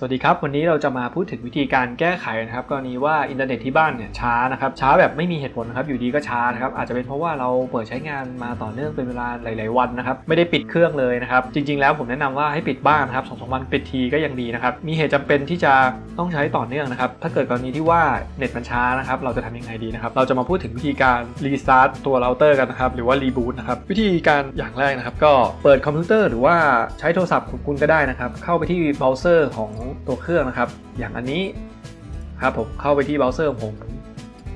สวัสดีครับ วันนี้เราจะมาพูดถึงวิธีการแก้ไขนะครับกรณีว่าอินเทอร์เน็ตที่บ้านเนี่ยช้านะครับช้าแบบไม่มีเหตุผลนะครับอยู่ดีก็ช้านะครับอาจจะเป็นเพราะว่าเราเปิดใช้งานมาต่อเนื่องเป็นเวลาหลาย ๆ วันนะครับไม่ได้ปิดเครื่องเลยนะครับจริง ๆ แล้วผมแนะนำว่าให้ปิดบ้างนะครับสองสามวันปิดทีก็ยังดีนะครับมีเหตุจำเป็นที่จะต้องใช้ต่อเนื่องนะครับถ้าเกิดกรณีที่ว่าเน็ตมันช้านะครับเราจะทำยังไงดีนะครับเราจะมาพูดถึงวิธีการรีสตาร์ทตัวเราเตอร์กันนะครับหรือว่ารีบูตนะครับวิธีการอย่างแรกนะครับก็เปิดคอมพิวเตอร์หรือว่าใช้โทรศัพท์ของคุณก็ได้นะครับเข้าไปที่เบราว์เซอร์ของตัวเครื่องนะครับ อย่างอันนี้ครับผมเข้าไปที่เบราว์เซอร์ของผม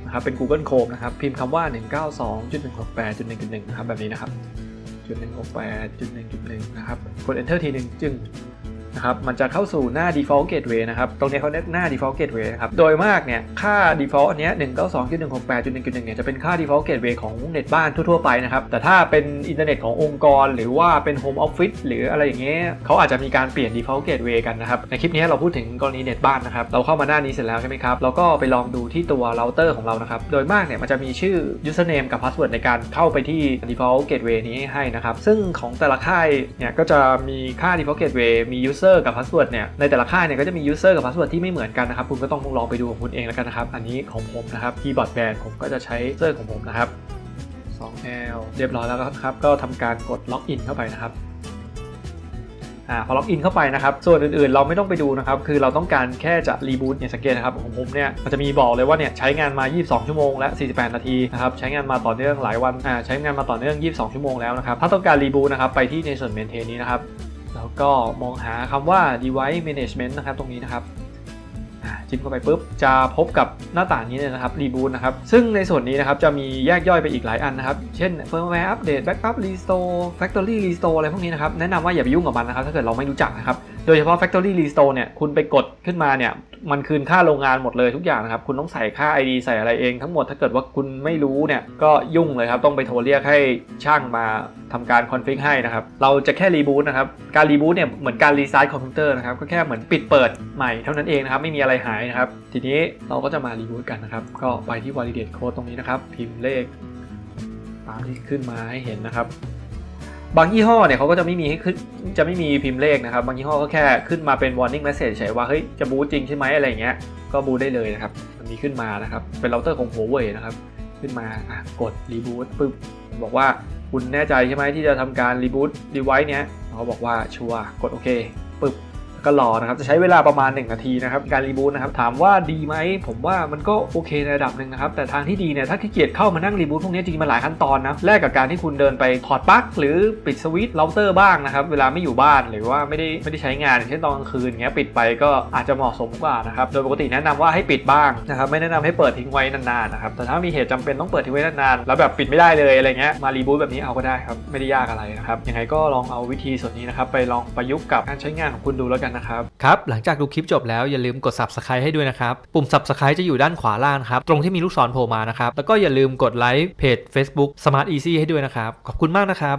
นะครับเป็น Google Chrome นะครับพิมพ์คำว่า 192.168.1.1 นะครับแบบนี้นะครับ 168.1.1 นะครับกด Enter ทีหนึ่งจึง นะครับมันจะเข้าสู่หน้า default gateway นะครับ ตรงนี้เขาเรียกหน้า default gateway นะครับ โดยมากเนี่ยค่า default อันเนี้ย192.168.1.1เนี่ยจะเป็นค่า default gateway ของเน็ตบ้านทั่วๆไปนะครับ แต่ถ้าเป็นอินเทอร์เน็ตขององค์กร หรือว่าเป็น home office หรืออะไรอย่างเงี้ยเขาอาจจะมีการเปลี่ยน default gateway กันนะครับ ในคลิปนี้เราพูดถึงกรณีเน็ตบ้านนะครับ เราเข้ามาหน้านี้เสร็จแล้วใช่ไหมครับ เราก็ไปลองดูที่ตัวเราเตอร์ของเรานะครับ โดยมากเนี่ยมันจะมีชื่อ username กับ password ในการเข้าไปที่ default gateway นี้ให้นะครับ ซึ่งของแต่ละค่ายเนี่ยก็จะมีค่า default gateway มี user กับ password เนี่ยในแต่ละค่ายเนี่ยก็จะมี user กับ password ที่ไม่เหมือนกันนะครับคุณก็ต้องลองไปดูของคุณเองแล้วกันนะครับ อันนี้ของผมนะครับที่บอร์ดแบนผมก็จะใช้ user ของผมนะครับ 2L เรียบร้อยแล้วครับก็ทำการกดล็อกอินเข้าไปนะครับอ่าพอล็อกอินเข้าไปนะครับ ส่วนอื่นๆ เราไม่ต้องไปดูนะครับ คือเราต้องการแค่จะรีบูตเนี่ยสังเกตนะครับของผมเนี่ยมันจะมีบอกเลยว่าเนี่ยใช้งานมา 22 ชั่วโมงและ 48 นาทีนะครับใช้งานมาต่อเนื่องหลายวันอ่าใช้งานมาต่อเนื่อง 22 ชั่วโมงแล้วนะครับถ้าต้องการรีบูตนะครับไปที่ในส่วน maintain นี้นะครับ แล้วก็มองหาคำว่า device management นะครับ ตรงนี้นะครับจิ้มเข้าไปปุ๊บจะพบกับหน้าต่างนี้เลยนะครับ reboot นะครับ ซึ่งในส่วนนี้นะครับจะมีแยกย่อยไปอีกหลายอันนะครับ เช่น firmware update backup restore factory restore อะไรพวกนี้นะครับ แนะนำว่าอย่าไปยุ่งกับมันนะครับ ถ้าเกิดเราไม่รู้จักนะครับ โดยเฉพาะ factory restore เนี่ยคุณไปกดขึ้นมาเนี่ย มันคืนค่าโรงงานหมดเลยทุกอย่างนะครับ คุณต้องใส่ค่า ID ใส่อะไรเองทั้งหมดถ้าเกิดว่าคุณไม่รู้เนี่ยก็ยุ่งเลยครับ ต้องไปโทรเรียกให้ช่างมาทำการคอนฟิกให้นะครับ เราจะแค่รีบูตนะครับ การรีบูตเนี่ยเหมือนการรีสตาร์ทคอมพิวเตอร์นะครับ ก็แค่เหมือนปิดเปิดใหม่เท่านั้นเองนะครับ ไม่มีอะไรหายนะครับ ทีนี้เราก็จะมารีบูตกันนะครับ ก็ไปที่ validate code ตรงนี้นะครับ พิมพ์เลข ตามที่ขึ้นมาให้เห็นนะครับ บางยี่ห้อเนี่ยเขาก็จะไม่มีให้ขึ้นจะไม่มีพิมพ์เลขนะครับ บางยี่ห้อก็แค่ขึ้นมาเป็น warning message เฉยว่าเฮ้ยจะบูจริงใช่ไหมอะไรเงี้ยก็บูได้เลยนะครับมันมีขึ้นมานะครับเป็นเราเตอร์ของ Huawei นะครับขึ้นมาอะกดรีบูตปึ๊บบอกว่าคุณแน่ใจใช่ไหมที่จะทำการรีบูตดีไวท์เนี้ยเขาบอกว่าชัวร์กดโอเคปึ๊บ ก็รอนะครับจะใช้เวลาประมาณ 1 นาทีนะครับการรีบูตนะครับถามว่าดีไหมผมว่ามันก็โอเคในระดับหนึ่งนะครับแต่ทางที่ดีเนี่ยถ้าขี้เกียจเข้ามานั่งรีบูตพวกนี้จริงมันหลายขั้นตอนนะแลกกับการที่คุณเดินไปถอดปลั๊กหรือปิดสวิตช์เราเตอร์บ้างนะครับเวลาไม่อยู่บ้านหรือว่าไม่ได้ไม่ได้ใช้งานเช่นตอนกลางคืนเงี้ยปิดไปก็อาจจะเหมาะสมกว่านะครับโดยปกติแนะนำว่าให้ปิดบ้างนะครับไม่แนะนำให้เปิดทิ้งไว้นานๆนะครับแต่ถ้ามีเหตุจำเป็นต้องเปิดทิ้งไว้นานๆแล้วแบบปิดไม่ได้เลยอะไรเงี้ยมารีบูตแบบนี้เอาก็ได้ครับไม่ได้ยากอะไรนะครับยังไงก็ลองเอาวิธีส่วนนี้นะครับไปลองประยุกต์กับการใช้งานของคุณดูแล้วกันนะครับ ครับ หลังจากดูคลิปจบแล้วอย่าลืมกด subscribe ให้ด้วยนะครับ ปุ่ม subscribe จะอยู่ด้านขวาล่างครับ ตรงที่มีลูกศรโผล่มานะครับ แล้วก็อย่าลืมกดไลค์เพจ Facebook Smart Easy ให้ด้วยนะครับ ขอบคุณมากนะครับ